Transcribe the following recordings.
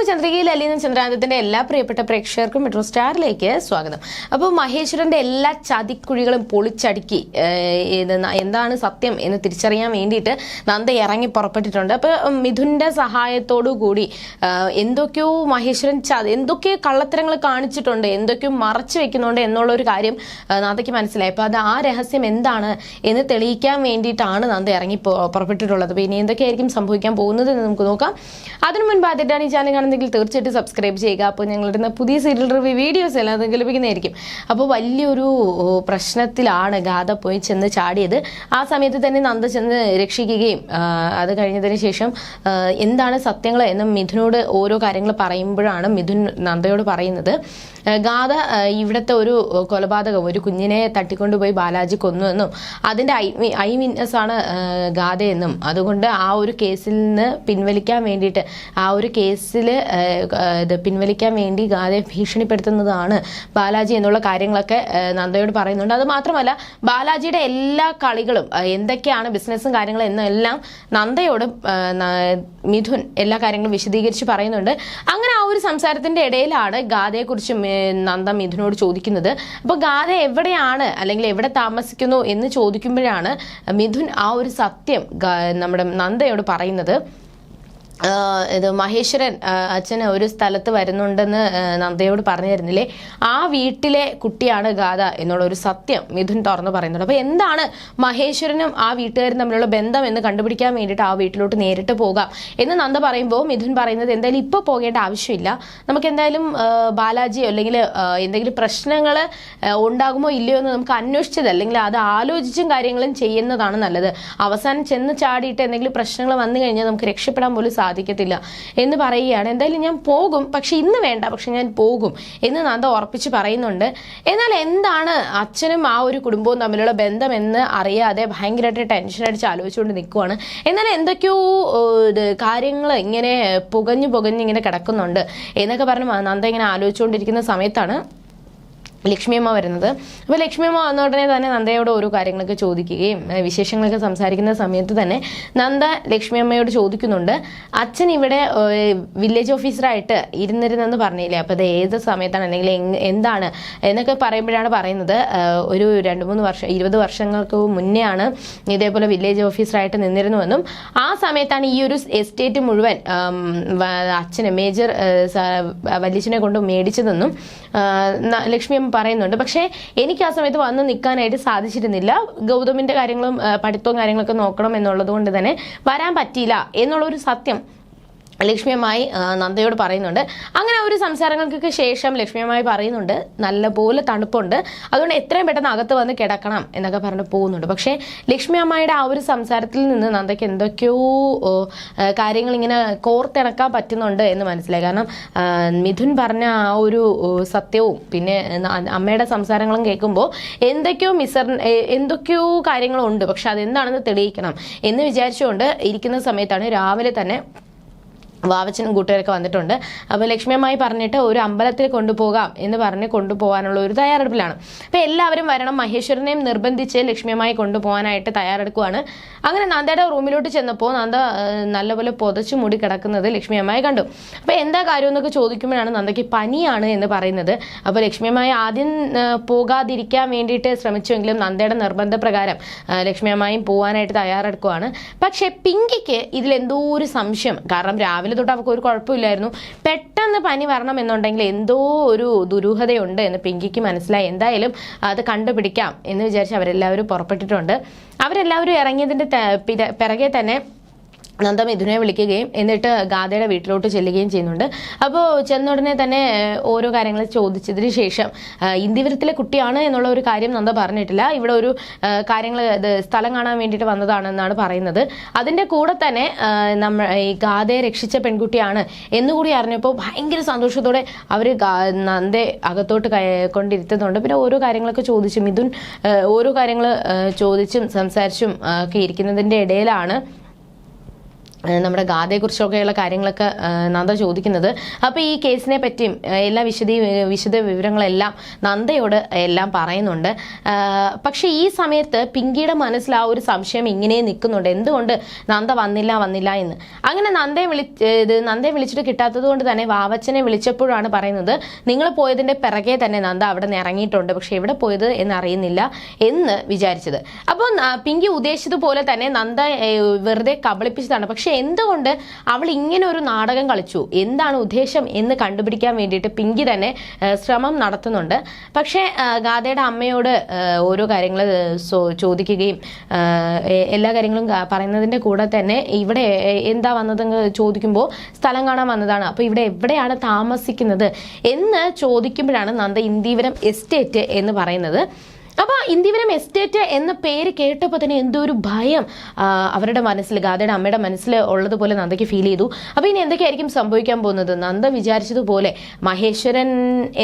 അപ്പോൾ ചന്ദ്രികയിൽ അലീന ചന്ദ്രാനന്ദത്തിന്റെ എല്ലാ പ്രിയപ്പെട്ട പ്രേക്ഷകർക്കും മെട്രോ സ്റ്റാറിലേക്ക് സ്വാഗതം. അപ്പോൾ മഹേശ്വരന്റെ എല്ലാ ചതിക്കുഴികളും പൊളിച്ചടുക്കി എന്താണ് സത്യം എന്ന് തിരിച്ചറിയാൻ വേണ്ടിയിട്ട് നന്ദ ഇറങ്ങി പുറപ്പെട്ടിട്ടുണ്ട്. അപ്പോൾ മിഥുന്റെ സഹായത്തോടു കൂടി എന്തൊക്കെയോ മഹേശ്വരൻ എന്തൊക്കെയോ കള്ളത്തരങ്ങൾ കാണിച്ചിട്ടുണ്ട് എന്തൊക്കെയോ മറച്ചു വെക്കുന്നുണ്ട് എന്നുള്ള ഒരു കാര്യം നന്ദയ്ക്ക് മനസ്സിലായി. അപ്പോൾ അത് ആ രഹസ്യം എന്താണ് എന്ന് തെളിയിക്കാൻ വേണ്ടിയിട്ടാണ് നന്ദ ഇറങ്ങി പുറപ്പെട്ടിട്ടുള്ളത്. അപ്പോൾ ഇനി എന്തൊക്കെയായിരിക്കും സംഭവിക്കാൻ പോകുന്നത് എന്ന് നമുക്ക് നോക്കാം. അതിനു മുൻപ് അതിന്റെ ഈ ചാനൽ കാണുന്നെങ്കിൽ തീർച്ചയായിട്ടും സബ്സ്ക്രൈബ് ചെയ്യുക. അപ്പോൾ ഞങ്ങളുടെ പുതിയ സീരിയൽ റിവ്യൂ വീഡിയോസ് എല്ലാം നിങ്ങൾക്ക് ലഭിക്കുന്നതായിരിക്കും. അപ്പോൾ വലിയൊരു പ്രശ്നത്തിലാണ് ഗാഥ പോയി ചെന്ന് ചാടിയത്. ആ സമയത്ത് തന്നെ നന്ദ ചെന്ന് രക്ഷിക്കുകയും അത് കഴിഞ്ഞതിന് ശേഷം എന്താണ് സത്യങ്ങൾ എന്ന് മിഥുനോട് ഓരോ കാര്യങ്ങൾ പറയുമ്പോഴാണ് മിഥുൻ നന്ദയോട് പറയുന്നത്. ഗാഥ ഇവിടുത്തെ ഒരു കൊലപാതകം ഒരു കുഞ്ഞിനെ തട്ടിക്കൊണ്ടുപോയി ബാലാജി കൊന്നുവെന്നും അതിന്റെ ഐ ഐ വിറ്റ്നസ് ആണ് ഗാഥയെന്നും അതുകൊണ്ട് ആ ഒരു കേസിൽ നിന്ന് പിൻവലിക്കാൻ വേണ്ടിയിട്ട് ആ ഒരു കേസിൽ ഇത് പിൻവലിക്കാൻ വേണ്ടി ഗാദയെ ഭീഷണിപ്പെടുത്തുന്നതാണ് ബാലാജി എന്നുള്ള കാര്യങ്ങളൊക്കെ നന്ദയോട് പറയുന്നുണ്ട്. അത് മാത്രമല്ല ബാലാജിയുടെ എല്ലാ കളികളും എന്തൊക്കെയാണ് ബിസിനസ്സും കാര്യങ്ങളും എന്നെല്ലാം നന്ദയോട് മിഥുൻ എല്ലാ കാര്യങ്ങളും വിശദീകരിച്ച് പറയുന്നുണ്ട്. അങ്ങനെ ആ ഒരു സംസാരത്തിന്റെ ഇടയിലാണ് ഗാഥയെക്കുറിച്ച് നന്ദ മിഥുനോട് ചോദിക്കുന്നത്. അപ്പോൾ ഗാഥ എവിടെയാണ് അല്ലെങ്കിൽ എവിടെ താമസിക്കുന്നു എന്ന് ചോദിക്കുമ്പോഴാണ് മിഥുൻ ആ ഒരു സത്യം നമ്മുടെ നന്ദയോട് പറയുന്നത്. ഇത് മഹേശ്വരൻ അച്ഛൻ ഒരു സ്ഥലത്ത് വരുന്നുണ്ടെന്ന് നന്ദയോട് പറഞ്ഞു തരുന്നില്ലേ ആ വീട്ടിലെ കുട്ടിയാണ് ഗാഥ എന്നുള്ള ഒരു സത്യം മിഥുൻ തുറന്നു പറയുന്നുണ്ട്. അപ്പൊ എന്താണ് മഹേശ്വരനും ആ വീട്ടുകാരും തമ്മിലുള്ള ബന്ധം എന്ന് കണ്ടുപിടിക്കാൻ വേണ്ടിയിട്ട് ആ വീട്ടിലോട്ട് നേരിട്ട് പോകാം? എന്ന് നന്ദ പറയുമ്പോൾ മിഥുൻ പറയുന്നത് എന്തായാലും ഇപ്പോൾ പോകേണ്ട ആവശ്യമില്ല. നമുക്ക് എന്തായാലും ബാലാജി അല്ലെങ്കിൽ എന്തെങ്കിലും പ്രശ്നങ്ങൾ ഉണ്ടാകുമോ ഇല്ലയോ എന്ന് നമുക്ക് അന്വേഷിച്ചത് അല്ലെങ്കിൽ അത് ആലോചിച്ചും കാര്യങ്ങളും ചെയ്യുന്നതാണ് നല്ലത്. അവസാനം ചെന്ന് ചാടിയിട്ട് എന്തെങ്കിലും പ്രശ്നങ്ങൾ വന്നു കഴിഞ്ഞാൽ നമുക്ക് രക്ഷപ്പെടാൻ പോലും സാധിക്കത്തില്ല എന്ന് പറയുകയാണ്. എന്തായാലും ഞാൻ പോകും. പക്ഷെ ഇന്ന് വേണ്ട. പക്ഷെ ഞാൻ പോകും എന്ന് നന്ദ ഉറപ്പിച്ച് പറയുന്നുണ്ട്. എന്നാൽ എന്താണ് അച്ഛനും ആ ഒരു കുടുംബവും തമ്മിലുള്ള ബന്ധം എന്ന് അറിയാതെ ഭയങ്കരമായിട്ട് ടെൻഷൻ അടിച്ച് ആലോചിച്ചുകൊണ്ട് നിൽക്കുവാണ്. എന്നാൽ എന്തൊക്കെയോ കാര്യങ്ങൾ ഇങ്ങനെ പുകഞ്ഞു പുകഞ്ഞ് ഇങ്ങനെ കിടക്കുന്നുണ്ട് എന്നൊക്കെ പറഞ്ഞ് നന്ദ ഇങ്ങനെ ആലോചിച്ചുകൊണ്ടിരിക്കുന്ന സമയത്താണ് ലക്ഷ്മിയമ്മ വരുന്നത്. അപ്പോൾ ലക്ഷ്മിയമ്മ വന്ന ഉടനെ തന്നെ നന്ദയോട് ഓരോ കാര്യങ്ങളൊക്കെ ചോദിക്കുകയും വിശേഷങ്ങളൊക്കെ സംസാരിക്കുന്ന സമയത്ത് തന്നെ നന്ദ ലക്ഷ്മിയമ്മയോട് ചോദിക്കുന്നുണ്ട്. അച്ഛൻ ഇവിടെ വില്ലേജ് ഓഫീസറായിട്ട് ഇരുന്നിരുന്നെന്ന് പറഞ്ഞില്ലേ? അപ്പോൾ അത് ഏത് സമയത്താണ്? അല്ലെങ്കിൽ എന്താണ്? എന്നൊക്കെ പറയുമ്പോഴാണ് പറയുന്നത്. ഒരു രണ്ട് മൂന്ന് വർഷം ഇരുപത് വർഷങ്ങൾക്ക് മുന്നേ ആണ് ഇതേപോലെ വില്ലേജ് ഓഫീസറായിട്ട് നിന്നിരുന്നുവെന്നും ആ സമയത്താണ് ഈ ഒരു എസ്റ്റേറ്റ് മുഴുവൻ അച്ഛനെ മേജർ വല്യച്ഛനെ കൊണ്ട് മേടിച്ചതെന്നും ആ, ന- ലക്ഷ്മി അമ്മ പറയുന്നുണ്ട്. പക്ഷേ എനിക്ക് ആ സമയത്ത് വന്ന് നിൽക്കാനായിട്ട് സാധിച്ചിരുന്നില്ല. ഗൗതമിന്റെ കാര്യങ്ങളും പഠിത്തവും കാര്യങ്ങളൊക്കെ നോക്കണം എന്നുള്ളത് കൊണ്ട് തന്നെ വരാൻ പറ്റിയില്ല എന്നുള്ളൊരു സത്യം ലക്ഷ്മിയമ്മായി നന്ദയോട് പറയുന്നുണ്ട്. അങ്ങനെ ഒരു സംസാരങ്ങൾക്കൊക്കെ ശേഷം ലക്ഷ്മിയമ്മായി പറയുന്നുണ്ട് നല്ലപോലെ തണുപ്പുണ്ട്. അതുകൊണ്ട് എത്രയും പെട്ടെന്ന് അകത്ത് വന്ന് കിടക്കണം എന്നൊക്കെ പറഞ്ഞ് പോകുന്നുണ്ട്. പക്ഷേ ലക്ഷ്മിയമ്മയുടെ ആ ഒരു സംസാരത്തിൽ നിന്ന് നന്ദയ്ക്ക് എന്തൊക്കെയോ കാര്യങ്ങൾ ഇങ്ങനെ കോർത്തിണക്കാൻ പറ്റുന്നുണ്ട് എന്ന് മനസ്സിലായി. കാരണം മിഥുൻ പറഞ്ഞ ആ ഒരു സത്യവും പിന്നെ അമ്മയുടെ സംസാരങ്ങളും കേൾക്കുമ്പോൾ എന്തൊക്കെയോ മിസർ എന്തൊക്കെയോ കാര്യങ്ങളുണ്ട്. പക്ഷെ അതെന്താണെന്ന് തെളിയിക്കണം എന്ന് വിചാരിച്ചുകൊണ്ട് ഇരിക്കുന്ന സമയത്താണ് രാവിലെ തന്നെ വാവച്ചനും കൂട്ടുകാരൊക്കെ വന്നിട്ടുണ്ട്. അപ്പോൾ ലക്ഷ്മിയമ്മായി പറഞ്ഞിട്ട് ഒരു അമ്പലത്തിൽ കൊണ്ടുപോകാം എന്ന് പറഞ്ഞ് കൊണ്ടുപോകാനുള്ള ഒരു തയ്യാറെടുപ്പിലാണ്. അപ്പോൾ എല്ലാവരും വരണം മഹേശ്വരനെയും നിർബന്ധിച്ച് ലക്ഷ്മിയമ്മായി കൊണ്ടുപോകാനായിട്ട് തയ്യാറെടുക്കുവാണ്. അങ്ങനെ നന്ദയുടെ റൂമിലോട്ട് ചെന്നപ്പോൾ നന്ദ നല്ലപോലെ പുതച്ചു മുടി കിടക്കുന്നത് ലക്ഷ്മിയമ്മായി കണ്ടു. അപ്പോൾ എന്താ കാര്യം എന്നൊക്കെ ചോദിക്കുമ്പോഴാണ് നന്ദയ്ക്ക് പനിയാണ് എന്ന് പറയുന്നത്. അപ്പോൾ ലക്ഷ്മിയമ്മായി ആദ്യം പോകാതിരിക്കാൻ വേണ്ടിയിട്ട് ശ്രമിച്ചുവെങ്കിലും നന്ദയുടെ നിർബന്ധപ്രകാരം ലക്ഷ്മിയമ്മായും പോകാനായിട്ട് തയ്യാറെടുക്കുവാണ്. പക്ഷേ പിങ്കിക്ക് ഇതിലെന്തോ ഒരു സംശയം. കാരണം രാവിലെ തൊട്ട് അവൾക്ക് ഒരു കുഴപ്പമില്ലായിരുന്നു. പെട്ടെന്ന് പനി വരണം എന്നുണ്ടെങ്കിൽ എന്തോ ഒരു ദുരൂഹതയുണ്ട് എന്ന് പിങ്കിക്ക് മനസ്സിലായി. എന്തായാലും അത് കണ്ടുപിടിക്കാം എന്ന് വിചാരിച്ച് അവരെല്ലാവരും പുറപ്പെട്ടിട്ടുണ്ട്. അവരെല്ലാവരും ഇറങ്ങിയതിന്റെ പിറകെ തന്നെ നന്ദ മിഥുനെ വിളിക്കുകയും എന്നിട്ട് ഗാഥയുടെ വീട്ടിലോട്ട് ചെല്ലുകയും ചെയ്യുന്നുണ്ട്. അപ്പോൾ ചെന്ന ഉടനെ തന്നെ ഓരോ കാര്യങ്ങൾ ചോദിച്ചതിന് ശേഷം ഇന്ദിവരത്തിലെ കുട്ടിയാണ് എന്നുള്ള ഒരു കാര്യം നന്ദ പറഞ്ഞിട്ടില്ല. ഇവിടെ ഒരു കാര്യങ്ങൾ സ്ഥലം കാണാൻ വേണ്ടിയിട്ട് വന്നതാണെന്നാണ് പറയുന്നത്. അതിന്റെ കൂടെ തന്നെ നമ്മൾ ഈ ഗാഥയെ രക്ഷിച്ച പെൺകുട്ടിയാണ് എന്നുകൂടി അറിഞ്ഞപ്പോൾ ഭയങ്കര സന്തോഷത്തോടെ അവർ നന്ദയെ അകത്തോട്ട് കൊണ്ടിരുത്തുന്നുണ്ട്. പിന്നെ ഓരോ കാര്യങ്ങളൊക്കെ ചോദിച്ചും മിഥുൻ ഓരോ കാര്യങ്ങൾ ചോദിച്ചും സംസാരിച്ചും ഒക്കെ ഇരിക്കുന്നതിന്റെ ഇടയിലാണ് നമ്മുടെ ഗാഥയെക്കുറിച്ചൊക്കെയുള്ള കാര്യങ്ങളൊക്കെ നന്ദ ചോദിക്കുന്നത്. അപ്പോൾ ഈ കേസിനെ പറ്റിയും എല്ലാ വിശദീ വിശദ വിവരങ്ങളെല്ലാം നന്ദയോട് എല്ലാം പറയുന്നുണ്ട്. പക്ഷേ ഈ സമയത്ത് പിങ്കിയുടെ മനസ്സിൽ ആ ഒരു സംശയം ഇങ്ങനെ നിൽക്കുന്നുണ്ട്. എന്തുകൊണ്ട് നന്ദ വന്നില്ല വന്നില്ല എന്ന്. അങ്ങനെ നന്ദയെ വിളി ഇത് നന്ദയെ വിളിച്ചിട്ട് കിട്ടാത്തത് കൊണ്ട് തന്നെ വാവച്ചനെ വിളിച്ചപ്പോഴാണ് പറയുന്നത് നിങ്ങൾ പോയതിന്റെ പിറകെ തന്നെ നന്ദ അവിടെ നിന്ന് ഇറങ്ങിയിട്ടുണ്ട്. പക്ഷേ എവിടെ പോയത് എന്നറിയുന്നില്ല എന്ന് വിചാരിച്ചത്. അപ്പോൾ പിങ്കി ഉദ്ദേശിച്ചതുപോലെ തന്നെ നന്ദ വെറുതെ കബളിപ്പിച്ചതാണ്. പക്ഷെ എന്തുകൊണ്ട് അവൾ ഇങ്ങനെ ഒരു നാടകം കളിച്ചു? എന്താണ് ഉദ്ദേശം എന്ന് കണ്ടുപിടിക്കാൻ വേണ്ടിയിട്ട് പിങ്കി തന്നെ ശ്രമം നടത്തുന്നുണ്ട്. പക്ഷേ ഗാഥയുടെ അമ്മയോട് ഓരോ കാര്യങ്ങൾ ചോദിക്കുകയും എല്ലാ കാര്യങ്ങളും പറയുന്നതിന്റെ കൂടെ തന്നെ ഇവിടെ എന്താ വന്നതെന്ന് ചോദിക്കുമ്പോൾ സ്ഥലം കാണാൻ വന്നതാണ്. അപ്പോൾ ഇവിടെ എവിടെയാണ് താമസിക്കുന്നത് എന്ന് ചോദിക്കുമ്പോഴാണ് നന്ദ ഇന്ദീവരം എസ്റ്റേറ്റ് എന്ന് പറയുന്നത്. അപ്പൊ ഇന്ദിവനം എസ്റ്റേറ്റ് എന്ന പേര് കേട്ടപ്പോൾ തന്നെ എന്തോ ഒരു ഭയം അവരുടെ മനസ്സിൽ ഗാദയുടെ അമ്മയുടെ മനസ്സിൽ ഉള്ളതുപോലെ നന്ദയ്ക്ക് ഫീൽ ചെയ്തു. അപ്പൊ ഇനി എന്തൊക്കെയായിരിക്കും സംഭവിക്കാൻ പോകുന്നത്? നന്ദ വിചാരിച്ചതുപോലെ മഹേശ്വരൻ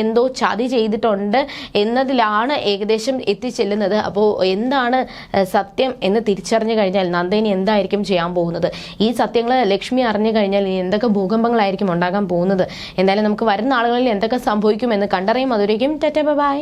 എന്തോ ചതി ചെയ്തിട്ടുണ്ട് എന്നതിലാണ് ഏകദേശം എത്തിച്ചെല്ലുന്നത്. അപ്പോൾ എന്താണ് സത്യം എന്ന് തിരിച്ചറിഞ്ഞു കഴിഞ്ഞാൽ നന്ദ ഇനി എന്തായിരിക്കും ചെയ്യാൻ പോകുന്നത്? ഈ സത്യങ്ങൾ ലക്ഷ്മി അറിഞ്ഞു കഴിഞ്ഞാൽ ഇനി എന്തൊക്കെ ഭൂകമ്പങ്ങളായിരിക്കും ഉണ്ടാകാൻ പോകുന്നത്? എന്തായാലും നമുക്ക് വരുന്ന ആളുകളിൽ എന്തൊക്കെ സംഭവിക്കും സംഭവിക്കുമെന്ന് കണ്ടറിയും അതുവരേക്കും ബൈ.